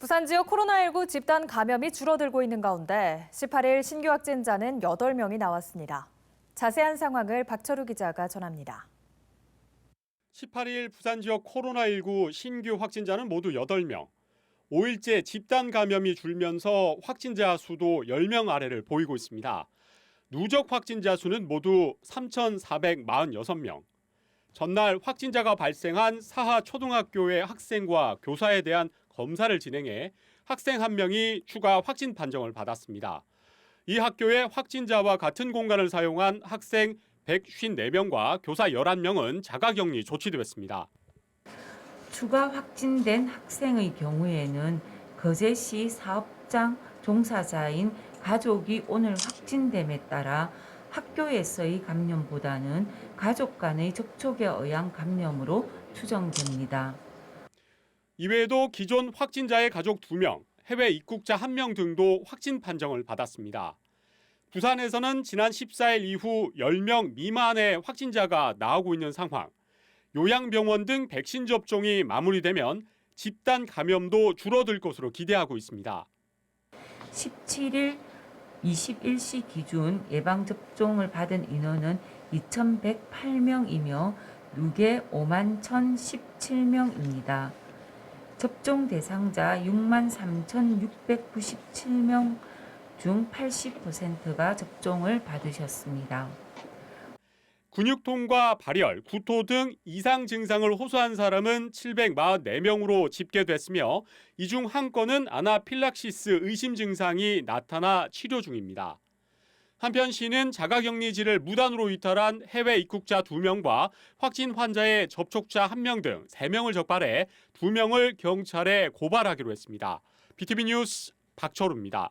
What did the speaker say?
부산 지역 코로나19 집단 감염이 줄어들고 있는 가운데 18일 신규 확진자는 8명이 나왔습니다. 자세한 상황을 박철우 기자가 전합니다. 18일 부산 지역 코로나19 신규 확진자는 모두 8명. 5일째 집단 감염이 줄면서 확진자 수도 10명 아래를 보이고 있습니다. 누적 확진자 수는 모두 3,446명. 전날 확진자가 발생한 사하 초등학교의 학생과 교사에 대한 검사를 진행해 학생 한 명이 추가 확진 판정을 받았습니다. 이 학교의 확진자와 같은 공간을 사용한 학생 154명과 교사 11명은 자가격리 조치되었습니다. 추가 확진된 학생의 경우에는 거제시 사업장 종사자인 가족이 오늘 확진됨에 따라 학교에서의 감염보다는 가족 간의 접촉에 의한 감염으로 추정됩니다. 이외에도 기존 확진자의 가족 2명, 해외 입국자 1명 등도 확진 판정을 받았습니다. 부산에서는 지난 14일 이후 10명 미만의 확진자가 나오고 있는 상황. 요양병원 등 백신 접종이 마무리되면 집단 감염도 줄어들 것으로 기대하고 있습니다. 17일 21시 기준 예방 접종을 받은 인원은 2,108명이며 누계 5만 1,017명입니다. 접종 대상자 6만 3,697명 중 80%가 접종을 받으셨습니다. 근육통과 발열, 구토 등 이상 증상을 호소한 사람은 744명으로 집계됐으며 이 중 한 건은 아나필락시스 의심 증상이 나타나 치료 중입니다. 한편 시는 자가격리지를 무단으로 이탈한 해외 입국자 2명과 확진 환자의 접촉자 1명 등 3명을 적발해 2명을 경찰에 고발하기로 했습니다. BTV 뉴스 박철우입니다.